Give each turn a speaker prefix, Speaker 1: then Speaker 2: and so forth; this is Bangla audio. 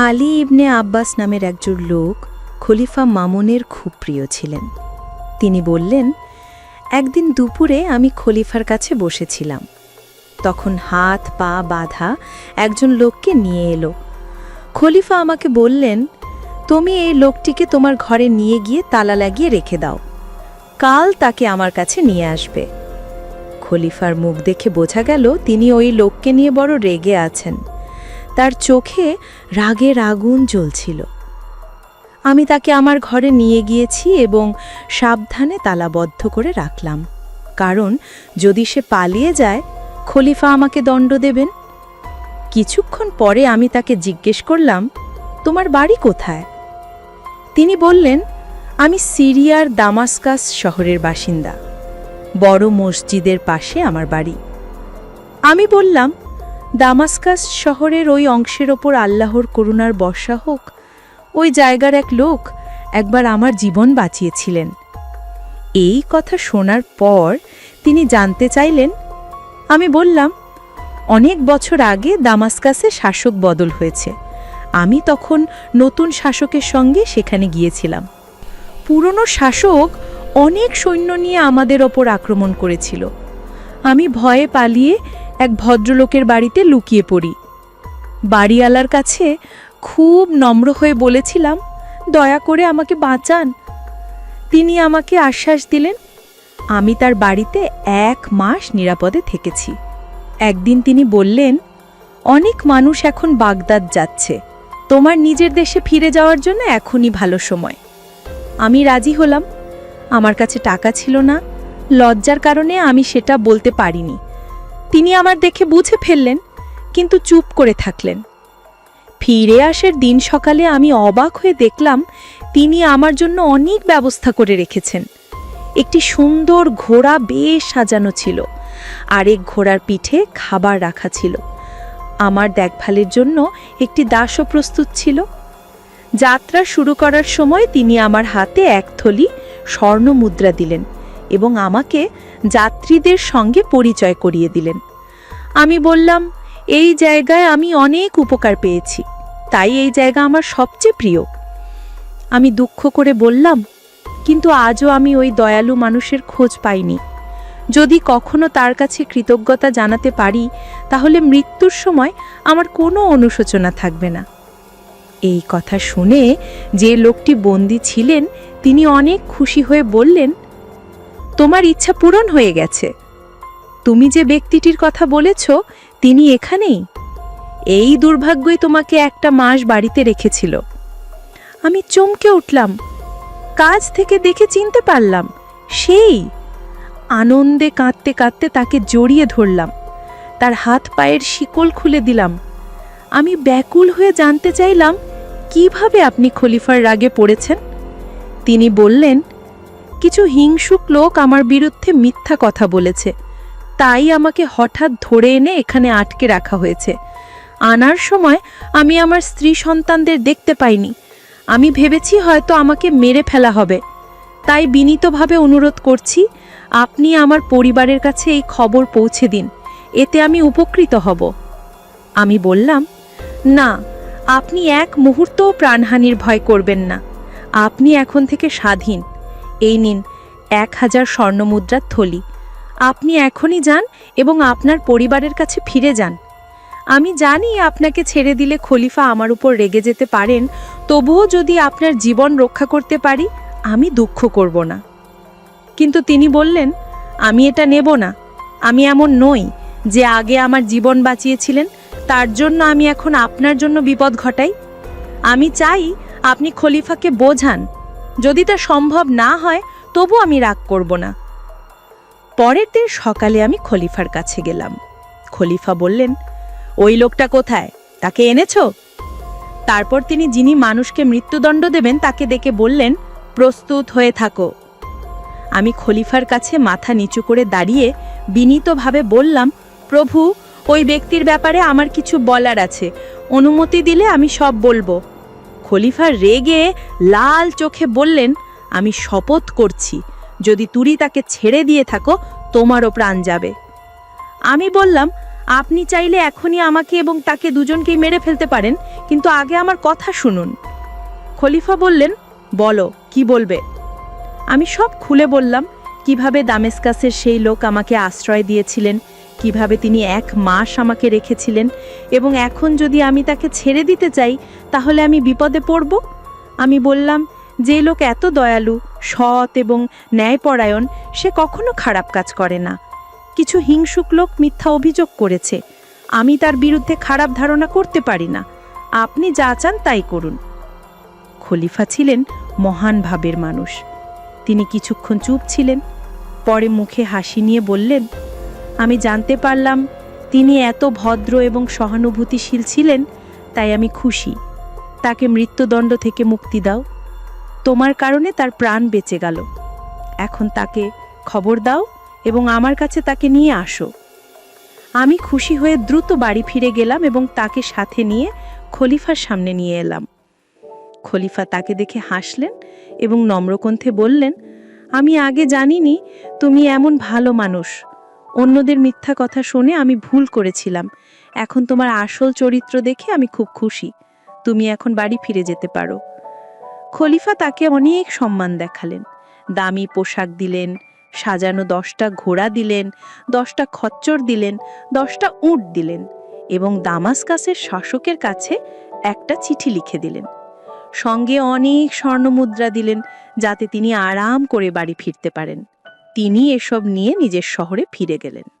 Speaker 1: আলী ইবনে আব্বাস নামের একজন লোক খলিফা মামুনের খুব প্রিয় ছিলেন। তিনি বললেন, একদিন দুপুরে আমি খলিফার কাছে বসেছিলাম। তখন হাত, পা বাঁধা একজন লোককে নিয়ে এলো। খলিফা আমাকে বললেন, তুমি এই লোকটিকে তোমার ঘরে নিয়ে গিয়ে তালা লাগিয়ে রেখে দাও। কাল তাকে আমার কাছে নিয়ে আসবে। খলিফার মুখ দেখে বোঝা গেল তিনি ওই লোককে নিয়ে বড় রেগে আছেন। তার চোখে রাগের আগুন জ্বলছিল। আমি তাকে আমার ঘরে নিয়ে গিয়েছি এবং সাবধানে তালাবদ্ধ করে রাখলাম। কারণ যদি সে পালিয়ে যায়, খলিফা আমাকে দণ্ড দেবেন। কিছুক্ষণ পরে আমি তাকে জিজ্ঞেস করলাম, তোমার বাড়ি কোথায়? তিনি বললেন, আমি সিরিয়ার দামাস্কাস শহরের বাসিন্দা। বড় মসজিদের পাশে আমার বাড়ি। আমি বললাম দামাস্কাস শহরের ওই অংশের ওপর আল্লাহর করুণার বর্ষা হোক, ওই জায়গার এক লোক একবার আমার জীবন বাঁচিয়েছিলেন। এই কথা শোনার পর তিনি জানতে চাইলেন, আমি বললাম, অনেক বছর আগে দামাস্কাসে শাসক বদল হয়েছে। আমি তখন নতুন শাসকের সঙ্গে সেখানে গিয়েছিলাম। পুরনো শাসক অনেক সৈন্য নিয়ে আমাদের ওপর আক্রমণ করেছিল। আমি ভয়ে পালিয়ে এক ভদ্রলোকের বাড়িতে লুকিয়ে পড়ি। বাড়িওয়ালার কাছে খুব নম্র হয়ে বলেছিলাম, দয়া করে আমাকে বাঁচান। তিনি আমাকে আশ্বাস দিলেন, আমি তার বাড়িতে এক মাস নিরাপদে থেকেছি। একদিন তিনি বললেন, অনেক মানুষ এখন বাগদাদ যাচ্ছে। তোমার নিজের দেশে ফিরে যাওয়ার জন্য এখনই ভালো সময়। আমি রাজি হলাম। আমার কাছে টাকা ছিল না। লজ্জার কারণে আমি সেটা বলতে পারিনি। তিনি আমার দেখে বুঝে ফেললেন, কিন্তু চুপ করে থাকলেন। ফিরে আসার দিন সকালে আমি অবাক হয়ে দেখলাম, তিনি আমার জন্য অনেক ব্যবস্থা করে রেখেছেন। একটি সুন্দর ঘোড়া বেশ সাজানো ছিল আরেক ঘোড়ার পিঠে খাবার রাখা ছিল। আমার দেখভালের জন্য একটি দাসও প্রস্তুত ছিল। যাত্রা শুরু করার সময় তিনি আমার হাতে এক থলি স্বর্ণ মুদ্রা দিলেন। এবং আমাকে যাত্রীদের সঙ্গে পরিচয় করিয়ে দিলেন। আমি বললাম, এই জায়গায় আমি অনেক উপকার পেয়েছি। তাই এই জায়গা আমার সবচেয়ে প্রিয়। আমি দুঃখ করে বললাম, কিন্তু আজও আমি ওই দয়ালু মানুষের খোঁজ পাইনি। যদি কখনো তার কাছে কৃতজ্ঞতা জানাতে পারি, তাহলে মৃত্যুর সময় আমার কোনো অনুশোচনা থাকবে না। এই কথা শুনে যে লোকটি বন্দী ছিলেন, তিনি অনেক খুশি হয়ে বললেন তোমার ইচ্ছা পূরণ হয়ে গেছে। তুমি যে ব্যক্তিটির কথা বলেছ, তিনি এখানেই। এই দুর্ভাগ্যই তোমাকে একটা মাস বাড়িতে রেখেছিল। আমি চমকে উঠলাম। কাজ থেকে দেখে চিনতে পারলাম, সেই। আনন্দে কাঁদতে কাঁদতে তাকে জড়িয়ে ধরলাম। তার হাত পায়ের শিকল খুলে দিলাম। আমি ব্যাকুল হয়ে জানতে চাইলাম, কীভাবে আপনি খলিফার রাগে পড়েছেন? তিনি বললেন কিছু হিংসুক লোক আমার বিরুদ্ধে মিথ্যা কথা বলেছে। তাই আমাকে হঠাৎ ধরে এনে এখানে আটকে রাখা হয়েছে। আনার সময় আমি আমার স্ত্রী সন্তানদের দেখতে পাইনি। আমি ভেবেছি হয়তো আমাকে মেরে ফেলা হবে। তাই বিনীতভাবে অনুরোধ করছি, আপনি আমার পরিবারের কাছে এই খবর পৌঁছে দিন। এতে আমি উপকৃত হব। আমি বললাম, না, আপনি এক মুহূর্তও প্রাণহানির ভয় করবেন না। আপনি এখন থেকে স্বাধীন। এই নিন, এক হাজার স্বর্ণমুদ্রার থলি। আপনি এখনই যান এবং আপনার পরিবারের কাছে ফিরে যান। আমি জানি আপনাকে ছেড়ে দিলে খলিফা আমার উপর রেগে যেতে পারেন, তবুও যদি আপনার জীবন রক্ষা করতে পারি, আমি দুঃখ করব না। কিন্তু তিনি বললেন, আমি এটা নেব না। আমি এমন নই যে আগে আমার জীবন বাঁচিয়েছিলেন, তার জন্য আমি এখন আপনার জন্য বিপদ ঘটাই। আমি চাই আপনি খলিফাকে বোঝান যদি তা সম্ভব না হয়, তবু আমি রাগ করব না। পরের দিন সকালে আমি খলিফার কাছে গেলাম। খলিফা বললেন, ওই লোকটা কোথায়? তাকে এনেছ? তারপর তিনি যিনি মানুষকে মৃত্যুদণ্ড দেবেন, তাকে দেখে বললেন, প্রস্তুত হয়ে থাকো। আমি খলিফার কাছে মাথা নিচু করে দাঁড়িয়ে বিনীতভাবে বললাম, প্রভু, ওই ব্যক্তির ব্যাপারে আমার কিছু বলার আছে। অনুমতি দিলে আমি সব বলব। খলিফা রেগে লাল চোখে বললেন, আমি শপথ করছি। যদি তুরি তাকে ছেড়ে দিয়ে থাকো, তোমারও প্রাণ যাবে। আমি বললাম, আপনি চাইলে এখনই আমাকে এবং তাকে দুজনকেই মেরে ফেলতে পারেন, কিন্তু আগে আমার কথা শুনুন। খলিফা বললেন, বলো, কি বলবে? আমি সব খুলে বললাম, কীভাবে দামেস্কাসের সেই লোক আমাকে আশ্রয় দিয়েছিলেন? কীভাবে তিনি এক মাস আমাকে রেখেছিলেন এবং এখন যদি আমি তাকে ছেড়ে দিতে চাই, তাহলে আমি বিপদে পড়ব? আমি বললাম, যে লোক এত দয়ালু, সৎ এবং ন্যায়পরায়ণ, সে কখনো খারাপ কাজ করে না। কিছু হিংসুক লোক মিথ্যা অভিযোগ করেছে। আমি তার বিরুদ্ধে খারাপ ধারণা করতে পারি না। আপনি যা চান তাই করুন। খলিফা ছিলেন মহান ভাবের মানুষ। তিনি কিছুক্ষণ চুপ ছিলেন, পরে মুখে হাসি নিয়ে বললেন আমি জানতে পারলাম তিনি এত ভদ্র এবং সহানুভূতিশীল ছিলেন, তাই আমি খুশি। তাকে মৃত্যুদণ্ড থেকে মুক্তি দাও। তোমার কারণে তার প্রাণ বেঁচে গেল। এখন তাকে খবর দাও এবং আমার কাছে তাকে নিয়ে আসো। আমি খুশি হয়ে দ্রুত বাড়ি ফিরে গেলাম এবং তাকে সাথে নিয়ে খলিফার সামনে নিয়ে এলাম। খলিফা তাকে দেখে হাসলেন এবং নম্রকণ্ঠে বললেন, আমি আগে জানিনি তুমি এমন ভালো মানুষ। অন্যদের মিথ্যা কথা শুনে আমি ভুল করেছিলাম। এখন তোমার আসল চরিত্র দেখে আমি খুব খুশি। তুমি এখন বাড়ি ফিরে যেতে পারো। খলিফা তাকে অনেক সম্মান দেখালেন। দামি পোশাক দিলেন, সাজানো দশটা ঘোড়া দিলেন, দশটা খচ্চর দিলেন, দশটা উঁট দিলেন এবং দামাসকাসের শাসকের কাছে একটা চিঠি লিখে দিলেন। সঙ্গে অনেক স্বর্ণমুদ্রা দিলেন যাতে তিনি আরাম করে বাড়ি ফিরতে পারেন। তিনি এসব নিয়ে নিজের শহরে ফিরে গেলেন।